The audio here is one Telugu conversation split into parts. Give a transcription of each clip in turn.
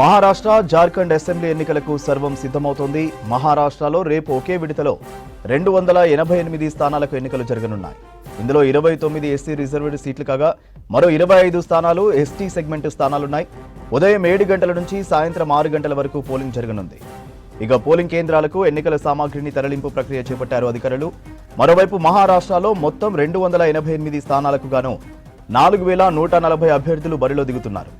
మహారాష్ట్ర జార్ఖండ్ అసెంబ్లీ ఎన్నికలకు సర్వం సిద్ధమవుతోంది. మహారాష్ట్రలో రేపు ఒకే విడతలో రెండు వందల ఎనభై ఎనిమిది స్థానాలకు ఎన్నికలు జరగనున్నాయి. ఇందులో ఇరవై తొమ్మిది ఎస్సీ రిజర్వ్డ్ సీట్లు కాగా మరో ఇరవై ఐదు స్థానాలు ఎస్టీ సెగ్మెంట్ స్థానాలున్నాయి. ఉదయం ఏడు గంటల నుంచి సాయంత్రం ఆరు గంటల వరకు పోలింగ్ జరగనుంది. ఇక పోలింగ్ కేంద్రాలకు ఎన్నికల సామాగ్రిని తరలింపు ప్రక్రియ చేపట్టారు అధికారులు. మరోవైపు మహారాష్ట్రలో మొత్తం రెండు వందల ఎనభై ఎనిమిది స్థానాలకు గాను నాలుగు వేల నూట నలభై అభ్యర్థులు బరిలో దిగుతున్నారు.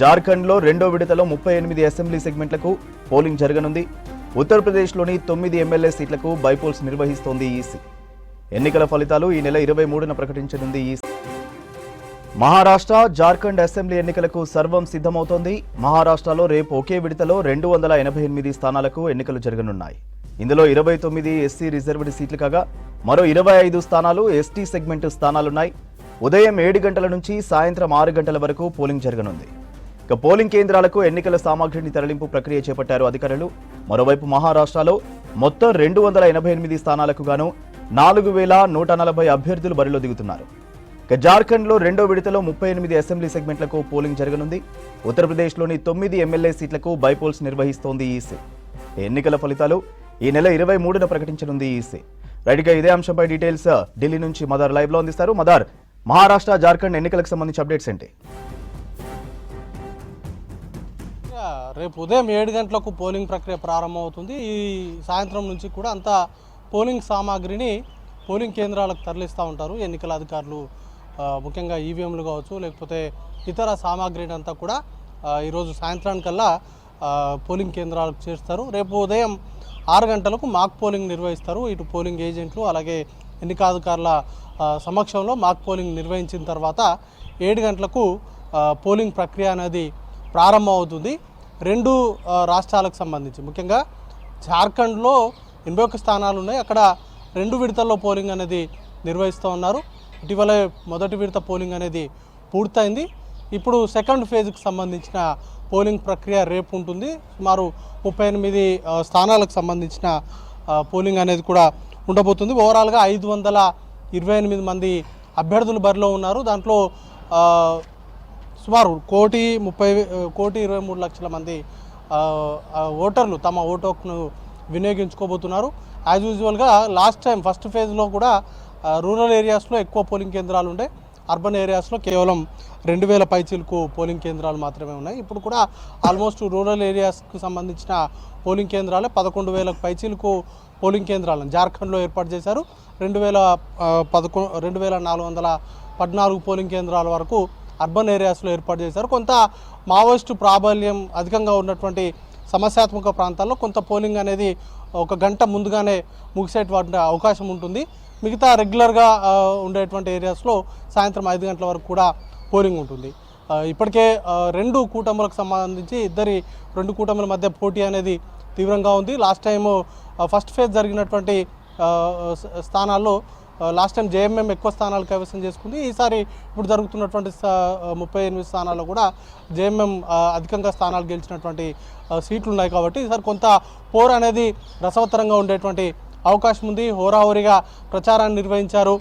జార్ఖండ్లో రెండో విడతలో ముప్పై ఎనిమిది అసెంబ్లీ సెగ్మెంట్లకు పోలింగ్ జరగనుంది. ఉత్తరప్రదేశ్లోని తొమ్మిది ఎమ్మెల్యే సీట్లకు బైపోల్స్ నిర్వహిస్తోంది ఈసీ. ఎన్నికల ఫలితాలు ఈ నెల ఇరవై మూడున ప్రకటించనుంది ఈసీ. మహారాష్ట్ర జార్ఖండ్ అసెంబ్లీ ఎన్నికలకు సర్వం సిద్ధమవుతోంది. మహారాష్ట్రలో రేపు ఒకే విడతలో రెండు వందల ఎనభై ఎనిమిది స్థానాలకు ఎన్నికలు జరగనున్నాయి. ఇందులో ఇరవై తొమ్మిది ఎస్సీ రిజర్వ్డ్ సీట్లు కాగా మరో ఇరవై ఐదు స్థానాలు ఎస్టీ సెగ్మెంట్ స్థానాలున్నాయి. ఉదయం ఏడు గంటల నుంచి సాయంత్రం ఆరు గంటల వరకు పోలింగ్ జరగనుంది. ఇక పోలింగ్ కేంద్రాలకు ఎన్నికల సామాగ్రిని తరలింపు ప్రక్రియ చేపట్టారు అధికారులు. మరోవైపు మహారాష్ట్రలో మొత్తం రెండు వందల ఎనభై ఎనిమిది స్థానాలకు గాను నాలుగు వేల నూట నలభై అభ్యర్థులు బరిలో దిగుతున్నారు. ఇక జార్ఖండ్లో రెండో విడతలో ముప్పై ఎనిమిది అసెంబ్లీ సెగ్మెంట్లకు పోలింగ్ జరగనుంది. ఉత్తరప్రదేశ్లోని తొమ్మిది ఎమ్మెల్యే సీట్లకు బైపోల్స్ నిర్వహిస్తోంది ఈసీ. ఎన్నికల ఫలితాలు ఈ నెల ఇరవై మూడున ప్రకటించనుంది ఈసీ. రైట్గా ఇదే అంశంపై డీటెయిల్స్ ఢిల్లీ నుంచి మదార్ లైవ్లో అందిస్తారు. మదార్ మహారాష్ట్ర జార్ఖండ్ ఎన్నికలకు సంబంధించి అప్డేట్స్ ఏంటి? రేపు ఉదయం ఏడు గంటలకు పోలింగ్ ప్రక్రియ ప్రారంభమవుతుంది. ఈ సాయంత్రం నుంచి కూడా అంతా పోలింగ్ సామాగ్రిని పోలింగ్ కేంద్రాలకు తరలిస్తూ ఉంటారు. ఎన్నికల అధికారులు ముఖ్యంగా ఈవీఎంలు కావచ్చు లేకపోతే ఇతర సామాగ్రిని అంతా కూడా ఈరోజు సాయంత్రానికల్లా పోలింగ్ కేంద్రాలకు చేస్తారు రేపు ఉదయం ఆరు గంటలకు మాక్ పోలింగ్ నిర్వహిస్తారు. ఇటు పోలింగ్ ఏజెంట్లు అలాగే ఎన్నికాధికారుల అధికారుల సమక్షంలో మాక్ పోలింగ్ నిర్వహించిన తర్వాత ఏడు గంటలకు పోలింగ్ ప్రక్రియ అనేది ప్రారంభమవుతుంది. రెండు రాష్ట్రాలకు సంబంధించి. ముఖ్యంగా జార్ఖండ్లో ఎనభై ఒక్క స్థానాలు ఉన్నాయి. అక్కడ రెండు విడతల్లో పోలింగ్ అనేది నిర్వహిస్తూ ఉన్నారు. ఇటీవలే మొదటి విడత పోలింగ్ అనేది పూర్తయింది. ఇప్పుడు సెకండ్ ఫేజ్కి సంబంధించిన పోలింగ్ ప్రక్రియ రేపు ఉంటుంది. సుమారు ముప్పై ఎనిమిది స్థానాలకు సంబంధించిన పోలింగ్ అనేది కూడా ఉండబోతుంది. ఓవరాల్గా ఐదు వందల ఇరవై ఎనిమిది మంది అభ్యర్థులు బరిలో ఉన్నారు. దాంట్లో సుమారు కోటి ముప్పై కోటి ఇరవై మూడు లక్షల మంది ఓటర్లు తమ ఓటు హక్కును వినియోగించుకోబోతున్నారు యాజ్ యూజువల్గా లాస్ట్ టైం ఫస్ట్ ఫేజ్లో కూడా రూరల్ ఏరియాస్లో ఎక్కువ పోలింగ్ కేంద్రాలు ఉండే. అర్బన్ ఏరియాస్లో కేవలం రెండు వేల పైచీలకు పోలింగ్ కేంద్రాలు మాత్రమే ఉన్నాయి. ఇప్పుడు కూడా ఆల్మోస్ట్ రూరల్ ఏరియాస్కు సంబంధించిన పోలింగ్ కేంద్రాలే పదకొండు వేల పైచీలకు పోలింగ్ కేంద్రాలను జార్ఖండ్లో ఏర్పాటు చేశారు. రెండు వేల పదకొ రెండు వేల నాలుగు వందల పద్నాలుగు పోలింగ్ కేంద్రాల వరకు అర్బన్ ఏరియాస్లో ఏర్పాటు చేశారు. కొంత మావోయిస్టు ప్రాబల్యం అధికంగా ఉన్నటువంటి సమస్యాత్మక ప్రాంతాల్లో కొంత పోలింగ్ అనేది ఒక గంట ముందుగానే ముగిసేటువంటి అవకాశం ఉంటుంది. మిగతా రెగ్యులర్గా ఉండేటువంటి ఏరియాస్లో సాయంత్రం ఐదు గంటల వరకు కూడా పోలింగ్ ఉంటుంది. ఇప్పటికే రెండు కూటములకు సంబంధించి ఇద్దరి రెండు కూటముల మధ్య పోటీ అనేది తీవ్రంగా ఉంది. లాస్ట్ టైం ఫస్ట్ ఫేజ్ జరిగినటువంటి స్థానాల్లో లాస్ట్ టైం జేఎంఎం ఎక్కువ స్థానాలు కైవసం చేసుకుంది. ఈసారి ఇప్పుడు జరుగుతున్నటువంటి ముప్పై ఎనిమిది స్థానాల్లో కూడా జేఎంఎం అధికంగా స్థానాలు గెలిచినటువంటి సీట్లు ఉన్నాయి కాబట్టి ఈసారి కొంత పోర్ అనేది రసవత్తరంగా ఉండేటువంటి అవకాశం ఉంది. హోరాహోరీగా ప్రచారాన్ని నిర్వహించారు.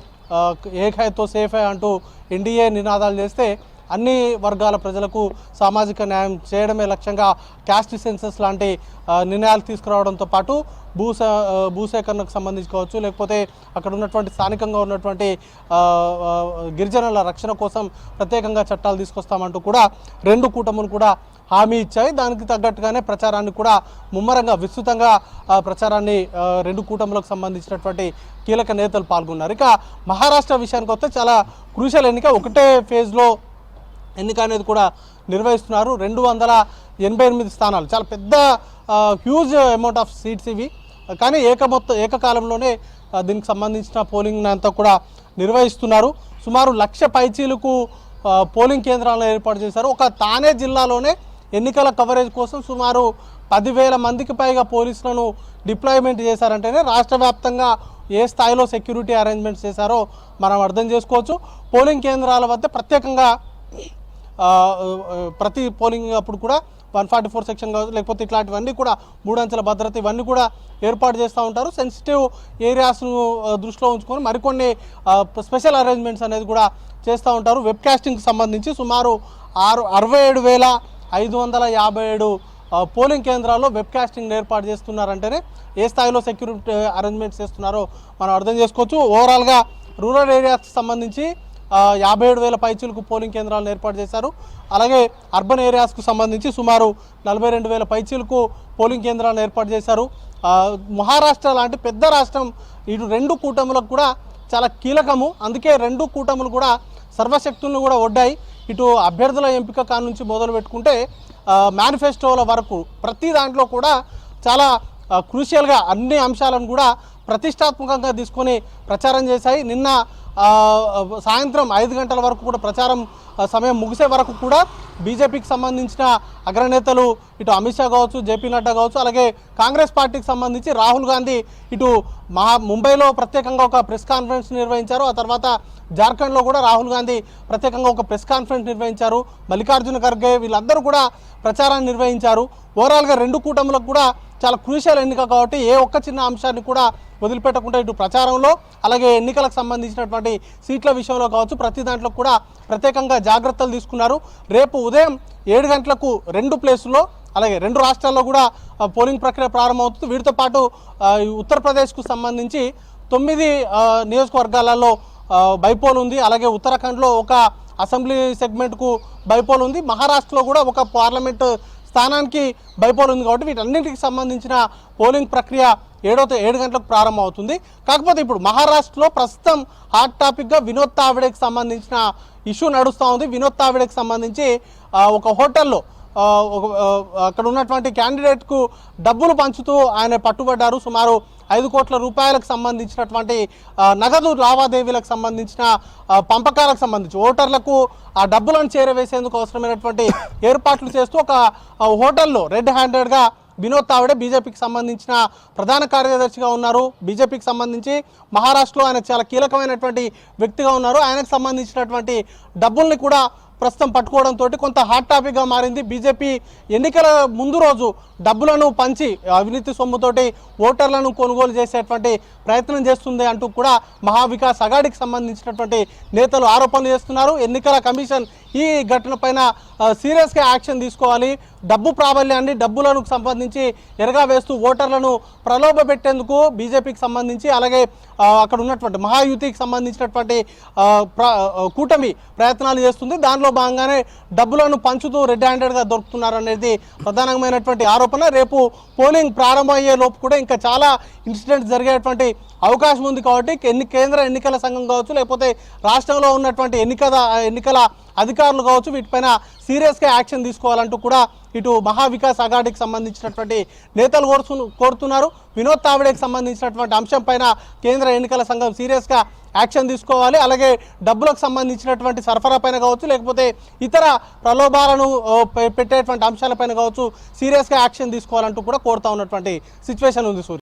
ఏకాయతో సేఫ్ సేఫే అంటూ ఎన్డీఏ నినాదాలు చేస్తే అన్ని వర్గాల ప్రజలకు సామాజిక న్యాయం చేయడమే లక్ష్యంగా క్యాస్ట్ సెన్సెస్ లాంటి నిర్ణయాలు తీసుకురావడంతో పాటు భూసే భూసేకరణకు సంబంధించి కావచ్చు లేకపోతే అక్కడ ఉన్నటువంటి స్థానికంగా ఉన్నటువంటి గిరిజనుల రక్షణ కోసం ప్రత్యేకంగా చట్టాలు తీసుకొస్తామంటూ కూడా రెండు కూటములు కూడా హామీ ఇచ్చాయి. దానికి తగ్గట్టుగానే ప్రచారాన్ని కూడా ముమ్మరంగా విస్తృతంగా ప్రచారాన్ని రెండు కూటములకు సంబంధించినటువంటి కీలక నేతలు పాల్గొన్నారు. ఇక మహారాష్ట్ర విషయానికి వస్తే చాలా క్రూషల్ ఎన్నిక. ఒకటే ఫేజ్లో ఎన్నిక అనేది కూడా నిర్వహిస్తున్నారు. రెండు వందల ఎనభై ఎనిమిది స్థానాలు. చాలా పెద్ద హ్యూజ్ అమౌంట్ ఆఫ్ సీట్స్ ఇవి. కానీ ఏక మొత్తం ఏకకాలంలోనే దీనికి సంబంధించిన పోలింగ్ అంతా కూడా నిర్వహిస్తున్నారు. సుమారు లక్ష పైచీలకు పోలింగ్ కేంద్రాలను ఏర్పాటు చేశారు. ఒక తానే జిల్లాలోనే ఎన్నికల కవరేజ్ కోసం సుమారు పదివేల మందికి పైగా పోలీసులను డిప్లాయ్మెంట్ చేశారంటేనే రాష్ట్ర వ్యాప్తంగా ఏ స్థాయిలో సెక్యూరిటీ అరేంజ్మెంట్స్ చేశారో మనం అర్థం చేసుకోవచ్చు. పోలింగ్ కేంద్రాల వద్ద ప్రత్యేకంగా ప్రతి పోలింగ్ అప్పుడు కూడా వన్ ఫార్టీ ఫోర్ సెక్షన్ కావచ్చు లేకపోతే ఇట్లాంటివన్నీ కూడా మూడంచెల భద్రత ఇవన్నీ కూడా ఏర్పాటు చేస్తూ ఉంటారు. సెన్సిటివ్ ఏరియాస్ను దృష్టిలో ఉంచుకొని మరికొన్ని స్పెషల్ అరేంజ్మెంట్స్ అనేది కూడా చేస్తూ ఉంటారు. వెబ్ కాస్టింగ్కి సంబంధించి సుమారు ఆరు అరవై ఏడు వేల ఐదు వందల యాభై ఏడు పోలింగ్ కేంద్రాల్లో వెబ్ కాస్టింగ్ ఏర్పాటు చేస్తున్నారంటేనే ఏ స్థాయిలో సెక్యూరిటీ అరేంజ్మెంట్స్ చేస్తున్నారో మనం అర్థం చేసుకోవచ్చు. ఓవరాల్గా రూరల్ ఏరియాస్కి సంబంధించి యాభై ఏడు వేల పైచీలకు పోలింగ్ కేంద్రాలను ఏర్పాటు చేశారు. అలాగే అర్బన్ ఏరియాస్కు సంబంధించి సుమారు నలభై రెండు వేల పైచీలకు పోలింగ్ కేంద్రాలను ఏర్పాటు చేశారు. మహారాష్ట్ర లాంటి పెద్ద రాష్ట్రం ఇటు రెండు కూటములకు కూడా చాలా కీలకము. అందుకే రెండు కూటములు కూడా సర్వశక్తులను కూడా ఒడ్డాయి. ఇటు అభ్యర్థుల ఎంపిక కానుంచి మొదలు పెట్టుకుంటే మేనిఫెస్టోల వరకు ప్రతి దాంట్లో కూడా చాలా క్రూషియల్గా అన్ని అంశాలను కూడా ప్రతిష్టాత్మకంగా తీసుకొని ప్రచారం చేశాయి. నిన్న సాయంత్రం ఐదు గంటల వరకు కూడా ప్రచారం సమయం ముగిసే వరకు కూడా బీజేపీకి సంబంధించిన అగ్రనేతలు ఇటు అమిత్ షా కావచ్చు జేపీ నడ్డా కావచ్చు అలాగే కాంగ్రెస్ పార్టీకి సంబంధించి రాహుల్ గాంధీ ఇటు మహా ముంబైలో ప్రత్యేకంగా ఒక ప్రెస్ కాన్ఫరెన్స్ నిర్వహించారు. ఆ తర్వాత జార్ఖండ్లో కూడా రాహుల్ గాంధీ ప్రత్యేకంగా ఒక ప్రెస్ కాన్ఫరెన్స్ నిర్వహించారు. మల్లికార్జున ఖర్గే వీళ్ళందరూ కూడా ప్రచారాన్ని నిర్వహించారు. ఓవరాల్గా రెండు కూటములకు కూడా చాలా క్రూషియల్ ఎన్నిక కాబట్టి ఏ ఒక్క చిన్న అంశాన్ని కూడా వదిలిపెట్టకుండా ఇటు ప్రచారంలో అలాగే ఎన్నికలకు సంబంధించినటువంటి సీట్ల విషయంలో కావచ్చు ప్రతి దాంట్లో కూడా ప్రత్యేకంగా జాగ్రత్తలు తీసుకున్నారు. రేపు ఉదయం ఏడు గంటలకు రెండు ప్లేసుల్లో అలాగే రెండు రాష్ట్రాల్లో కూడా పోలింగ్ ప్రక్రియ ప్రారంభమవుతుంది. వీటితో పాటు ఉత్తరప్రదేశ్కు సంబంధించి తొమ్మిది నియోజకవర్గాలలో బైపోల్ ఉంది. అలాగే ఉత్తరాఖండ్లో ఒక అసెంబ్లీ సెగ్మెంట్కు బైపోల్ ఉంది. మహారాష్ట్రలో కూడా ఒక పార్లమెంటు స్థానానికి బైపోల్ ఉంది కాబట్టి వీటన్నింటికి సంబంధించిన పోలింగ్ ప్రక్రియ ఏడో ఏడు గంటలకు ప్రారంభమవుతుంది. కాకపోతే ఇప్పుడు మహారాష్ట్రలో ప్రస్తుతం హాట్ టాపిక్గా వినోద్ తావిడేకి సంబంధించిన ఇష్యూ నడుస్తూ ఉంది. వినోద్ తావిడేకి సంబంధించి ఒక హోటల్లో అక్కడ ఉన్నటువంటి క్యాండిడేట్కు డబ్బులు పంచుతూ ఆయన పట్టుబడ్డారు. సుమారు ఐదు కోట్ల రూపాయలకు సంబంధించినటువంటి నగదు లావాదేవీలకు సంబంధించిన పంపకాలకు సంబంధించి ఓటర్లకు ఆ డబ్బులను చేరవేసేందుకు అవసరమైనటువంటి ఏర్పాట్లు చేస్తూ ఒక హోటల్లో రెడ్ హ్యాండెడ్గా వినోద్ తావడే బీజేపీకి సంబంధించిన ప్రధాన కార్యదర్శిగా ఉన్నారు. బీజేపీకి సంబంధించి మహారాష్ట్రలో ఆయన చాలా కీలకమైనటువంటి వ్యక్తిగా ఉన్నారు. ఆయనకు సంబంధించినటువంటి డబ్బుల్ని కూడా ప్రస్తుతం పట్టుకోవడంతో కొంత హాట్ టాపిక్గా మారింది. బీజేపీ ఎన్నికల ముందు రోజు డబ్బులను పంచి అవినీతి సొమ్ముతోటి ఓటర్లను కొనుగోలు చేసేటువంటి ప్రయత్నం చేస్తుంది అంటూ కూడా మహావికాస్ అగాడికి సంబంధించినటువంటి నేతలు ఆరోపణలు చేస్తున్నారు. ఎన్నికల కమిషన్ ఈ ఘటన పైన సీరియస్గా యాక్షన్ తీసుకోవాలి. డబ్బు ప్రాబల్యాన్ని డబ్బులను సంబంధించి ఎరగా వేస్తూ ఓటర్లను ప్రలోభ పెట్టేందుకు బీజేపీకి సంబంధించి అలాగే అక్కడ ఉన్నటువంటి మహాయుతికి సంబంధించినటువంటి ప్ర- కూటమి ప్రయత్నాలు చేస్తుంది. దానిలో భాగంగానే డబ్బులను పంచుతూ రెడ్ హ్యాండెడ్గా దొరుకుతున్నారు అనేది ప్రధానమైనటువంటి ఆరోపణ. రేపు పోలింగ్ ప్రారంభమయ్యే లోపు కూడా ఇంకా చాలా ఇన్సిడెంట్స్ జరిగేటువంటి అవకాశం ఉంది కాబట్టి ఎన్ని కేంద్ర ఎన్నికల సంఘం కావచ్చు లేకపోతే రాష్ట్రంలో ఉన్నటువంటి ఎన్నికల ఎన్నికల అధికారులు కావచ్చు వీటిపైన సీరియస్గా యాక్షన్ తీసుకోవాలంటూ కూడా ఇటు మహావికాస్ అఘాడీకి సంబంధించినటువంటి నేతలు కోరుతు కోరుతున్నారు. వినోద్ తావడేకి సంబంధించినటువంటి అంశం పైన కేంద్ర ఎన్నికల సంఘం సీరియస్గా యాక్షన్ తీసుకోవాలి. అలాగే డబ్బులకు సంబంధించినటువంటి సరఫరా పైన కావచ్చు లేకపోతే ఇతర ప్రలోభాలను పె- పెట్టేటువంటి అంశాలపైన కావచ్చు సీరియస్గా యాక్షన్ తీసుకోవాలంటూ కూడా కోరుతా ఉన్నటువంటి సిచ్యువేషన్ ఉంది సూర్య.